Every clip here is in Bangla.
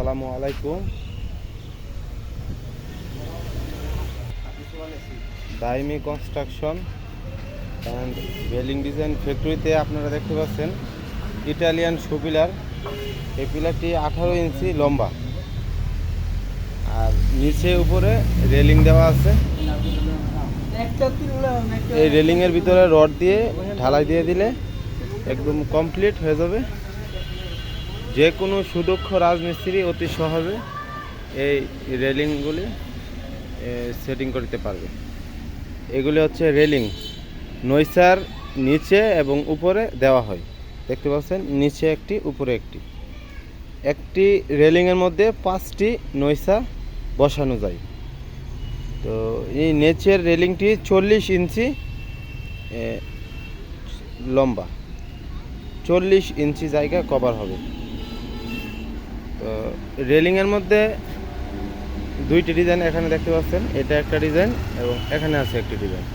আসসালামু আলাইকুম। দাইমি কনস্ট্রাকশন অ্যান্ড বেলিং ডিজাইন ফ্যাক্টরিতে আপনারা দেখতে পাচ্ছেন, ইটালিয়ান শু পিলার এই পিলারটি আঠারো ইঞ্চি লম্বা। আর নিচে উপরে রেলিং দেওয়া আছে। এই রেলিংয়ের ভিতরে রড দিয়ে ঢালাই দিয়ে দিলে একদম কমপ্লিট হয়ে যাবে। যে কোনো সুদক্ষ রাজমিস্ত্রি অতি সহজে এই রেলিংগুলি সেটিং করতে পারবে। এগুলি হচ্ছে রেলিং। নৈসার নিচে এবং উপরে দেওয়া হয়। দেখতে পাচ্ছেন, নিচে একটি, উপরে একটি। একটি রেলিংয়ের মধ্যে পাঁচটি নৈসা বসানো যায়। তো এই নিচের রেলিংটি চল্লিশ ইঞ্চি লম্বা। চল্লিশ ইঞ্চি জায়গা কভার হবে। তো রেলিংয়ের মধ্যে দুইটি ডিজাইন এখানে দেখতে পাচ্ছেন। এটা একটা ডিজাইন এবং এখানে আছে একটি ডিজাইন।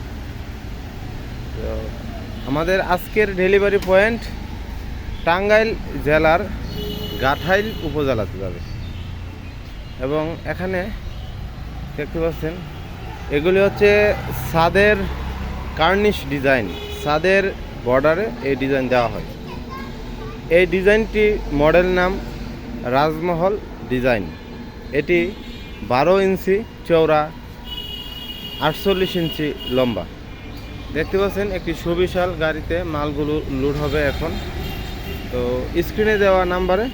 তো আমাদের আজকের ডেলিভারি পয়েন্ট টাঙ্গাইল জেলার গাঠাইল উপজেলাতে যাবে। এবং এখানে দেখতে পাচ্ছেন, এগুলি হচ্ছে সাদের কার্নিশ ডিজাইন। সাদের বর্ডারে এই ডিজাইন দেওয়া হয়। এই ডিজাইনটি মডেল নাম রাজমহল ডিজাইন। এটি বারো ইঞ্চি চওড়া, আটচল্লিশ ইঞ্চি লম্বা। দেখতে পাচ্ছেন, একটি সুবিশাল গাড়িতে মালগুলো লোড হবে এখন। তো স্ক্রিনে দেওয়া নাম্বারে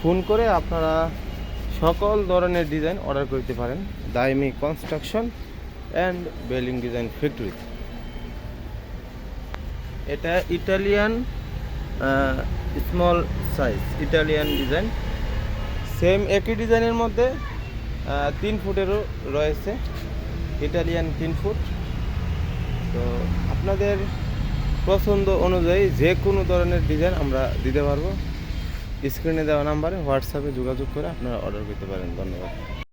ফোন করে আপনারা সকল ধরনের ডিজাইন অর্ডার করতে পারেন। দাইমি কনস্ট্রাকশন অ্যান্ড বেলিং ডিজাইন ফ্যাক্টরি এটা Italian small size Italian design same একই ডিজাইনের মধ্যে তিন ফুটেরও রয়েছে। ইটালিয়ান তিন ফুট। তো আপনাদের পছন্দ অনুযায়ী যে কোনো ধরনের ডিজাইন আমরা দিতে পারব। স্ক্রিনে দেওয়া নাম্বারে হোয়াটসঅ্যাপে যোগাযোগ করে আপনারা অর্ডার করতে পারেন। ধন্যবাদ।